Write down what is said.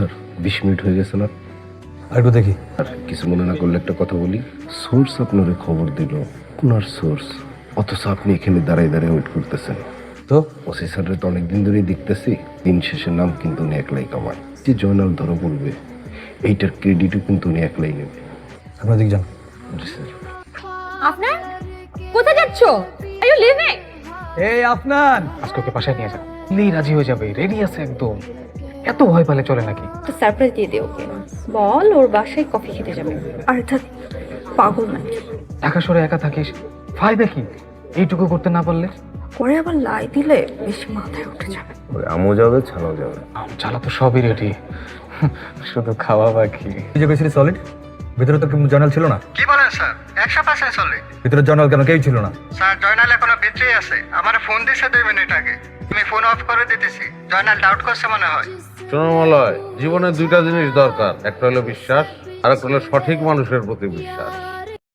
Sir বিশ minute হয়ে গেছে না? আর একটু দেখি আর কিছু মনে না করলে একটা কথা বলি। সোর্স আপনারে খবর দিল কোনার সোর্স অথচ আপনি এখানে দাঁড়ায় দাঁড়ায় ওয়েট করতেছেন। তো? ওসি স্যারের তো অনেকদিন ধরেই দেখতেছি দিন শেষের নাম কিন্তু উনি একলাই কামায়। যে জয়নাল ধরা পড়বে এইটার ক্রেডিটও কিন্তু উনি একলাই নেবে। আপনার দিক যান। জি স্যার। আপনার? কোথায় যাচ্ছ? আর ইউ লিভিং এই আপনার! আজকে ওকে বাসায় নিয়ে যাও। নিলেই রাজি হয়ে যাবে রেডি আছে একদম। এত ভয় পেলে চলে নাকি? তো সারপ্রাইজ দিয়ে দে ওকে। বল ওর বাসায় কফি খেতে যাবে। আর এটা পাগল নাকি? ঢাকা শহরে একা থাকিস? ফায়দা কি? এইটুকু করতে না পারলে? পরে আবার লাই দিলে বেশি মাথায় উঠে যাবে। ওই আমও যাবে ছানাও যাবে। আম চালা তো সবই রেডি শুধু খাওয়া বাকি। যে গেছিলি সলিড ভিতরে তো কোনো জানাল ছিল না? কি বলেন স্যার? একশো পার্সেন্ট চলে ভিতরে জানাল কেন কেউ ছিল না? স্যার জয়নাল এখনও ভিতরেই আছে। আমার ফোন দিছে দুই মিনিট আগে। আমি ফোন অফ করে দিতেছি। জয়নাল ডাউট করছে মনে হয়। সোনামলয় জীবনে দুইটা জিনিস দরকার একটা হলো বিশ্বাস আর একটা হলো সঠিক মানুষের প্রতি বিশ্বাস